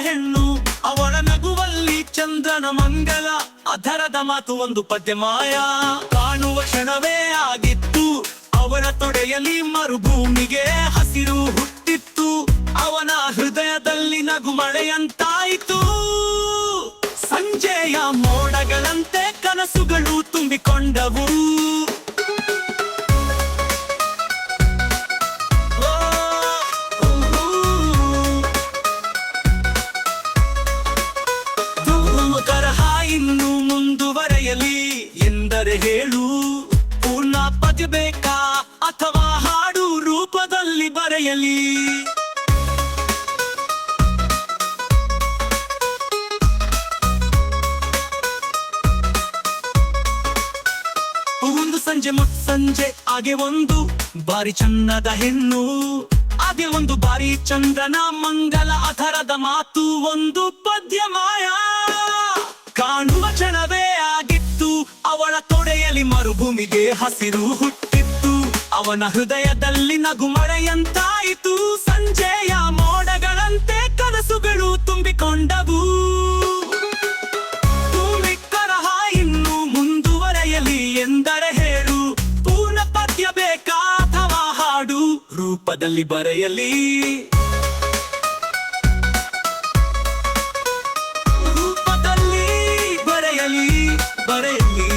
ಹೆಣ್ಣು, ಅವಳ ನಗುವಲ್ಲಿ ಚಂದ್ರನ ಮಂಗಲ ಅದರದ ಮಾತು ಒಂದು ಪದ್ಯ ಮಾಯ. ಕಾಣುವ ಕ್ಷಣವೇ ಆಗಿತ್ತು, ಅವನ ತೊಡೆಯಲ್ಲಿ ಮರುಭೂಮಿಗೆ ಹಸಿರು ಹುಟ್ಟಿತ್ತು, ಅವನ ಹೃದಯದಲ್ಲಿ ನಗು ಮಳೆಯಂತಾಯಿತು. ಸಂಜೆಯ ಮೋಡಗಳಂತೆ ಕನಸುಗಳು ತುಂಬಿಕೊಂಡವು. ಇನ್ನು ಮುಂದುವರೆಯಲಿ ಎಂದರೆ ಹೇಳು. ಪೂರ್ಣ ಪದ್ಯ ಬೇಕಾ ಅಥವಾ ಹಾಡು ರೂಪದಲ್ಲಿ ಬರೆಯಲಿ? ಒಂದು ಸಂಜೆ ಮತ್ ಸಂಜೆ ಹಾಗೆ ಒಂದು ಬಾರಿ ಚನ್ನದ ಹೆಣ್ಣು, ಹಾಗೆ ಒಂದು ಬಾರಿ ಚಂದ್ರನ ಮಂಗಲ ಅಧರದ ಮಾತು, ಒಂದು ಪದ್ಯ ಭೂಮಿಗೆ ಹಸಿರು ಹುಟ್ಟಿತ್ತು. ಅವನ ಹೃದಯದಲ್ಲಿ ನಗುಮಳೆಯಂತಾಯಿತು ಸಂಜೆಯ ಮೋಡಗಳಂತೆ ಕನಸುಗಳು ತುಂಬಿಕೊಂಡವು. ಭೂಮಿ ಕರಹ ಇನ್ನು ಮುಂದುವರೆಯಲಿ ಎಂದರೆ ಹೇಳು. ಪೂರ್ಣ ಪದ್ಯ ಬೇಕಾ ಅಥವಾ ಹಾಡು ರೂಪದಲ್ಲಿ ಬರೆಯಲಿ. ರೂಪದಲ್ಲಿ ಬರೆಯಲಿ ಬರೆಯಲಿ.